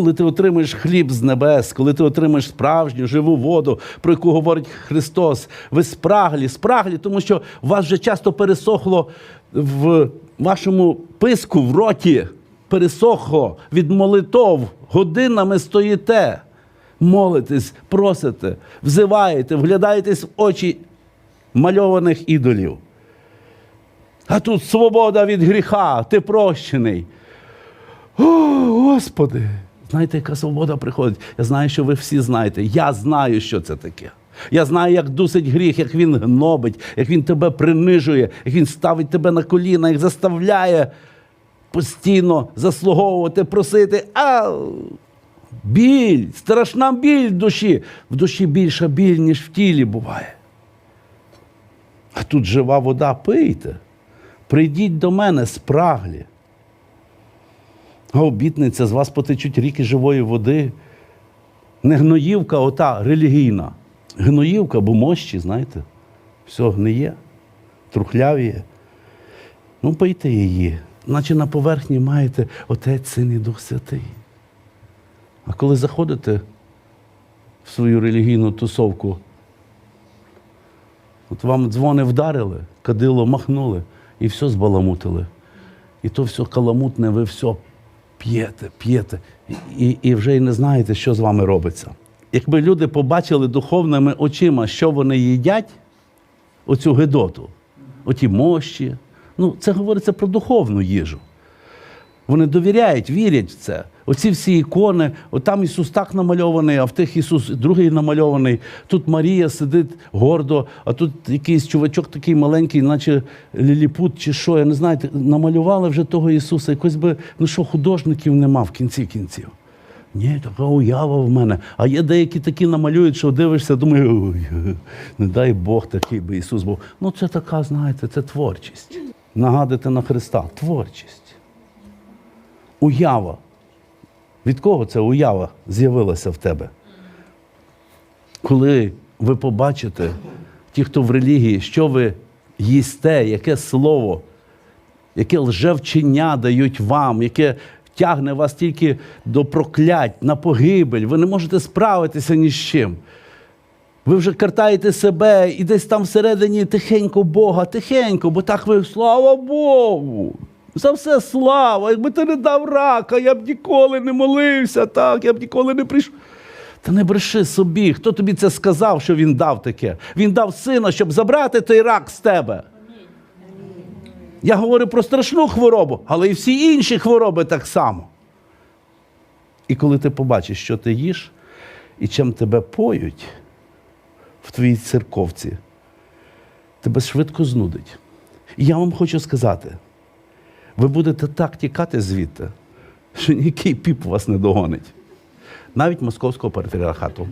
коли ти отримаєш хліб з небес, коли ти отримаєш справжню живу воду, про яку говорить Христос, ви спраглі, спраглі, тому що у вас вже часто пересохло в вашому писку, в роті, пересохло від молитов, годинами стоїте, молитесь, просите, взиваєте, вглядаєтесь в очі мальованих ідолів. А тут свобода від гріха, ти прощений. О, Господи! Знаєте, яка свобода приходить? Я знаю, що ви всі знаєте. Я знаю, що це таке. Я знаю, як дусить гріх, як він гнобить, як він тебе принижує, як він ставить тебе на коліна, як заставляє постійно заслуговувати, просити. А біль, страшна біль в душі. В душі більша біль, ніж в тілі буває. А тут жива вода, пийте. Прийдіть до мене спраглі. А обітниця, з вас потечуть ріки живої води. Не гноївка, ота релігійна. Гноївка, бо мощі, знаєте, все гниє, трухлявіє. Ну, пийте її, наче на поверхні маєте Отець, Син і Дух Святий. А коли заходите в свою релігійну тусовку, от вам дзвони вдарили, кадило махнули і все збаламутили. І то все каламутне, ви все п'єте, п'єте, і, і, вже й не знаєте, що з вами робиться. Якби люди побачили духовними очима, що вони їдять, оцю гидоту, оті мощі, ну, це говориться про духовну їжу. Вони довіряють, вірять в це. Оці всі ікони, от там Ісус так намальований, а в тих Ісус другий намальований. Тут Марія сидить гордо, а тут якийсь чувачок такий маленький, наче ліліпут чи що. Я не знаю, намалювали вже того Ісуса. Якось би, ну що, художників нема в кінці кінців. Ні, така уява в мене. А є деякі такі намалюють, що дивишся, думаю, не дай Бог такий би Ісус був. Ну, це така, знаєте, це творчість. Нагадати на Христа творчість уява. Від кого ця уява з'явилася в тебе? Коли ви побачите, ті, хто в релігії, що ви їсте, яке слово, яке лжевчення дають вам, яке тягне вас тільки до проклять, на погибель, ви не можете справитися ні з чим. Ви вже картаєте себе і десь там всередині тихенько Бога, тихенько, бо так ви, слава Богу. За все слава, якби ти не дав рака, я б ніколи не молився, так, я б ніколи не прийшов. Та не бреши собі, хто тобі це сказав, що він дав таке? Він дав сина, щоб забрати той рак з тебе. Я говорю про страшну хворобу, але і всі інші хвороби так само. І коли ти побачиш, що ти їш і чим тебе поють в твоїй церковці, тебе швидко знудить. І я вам хочу сказати, ви будете так тікати звідти, що ніякий піп вас не догонить. Навіть московського патріархату.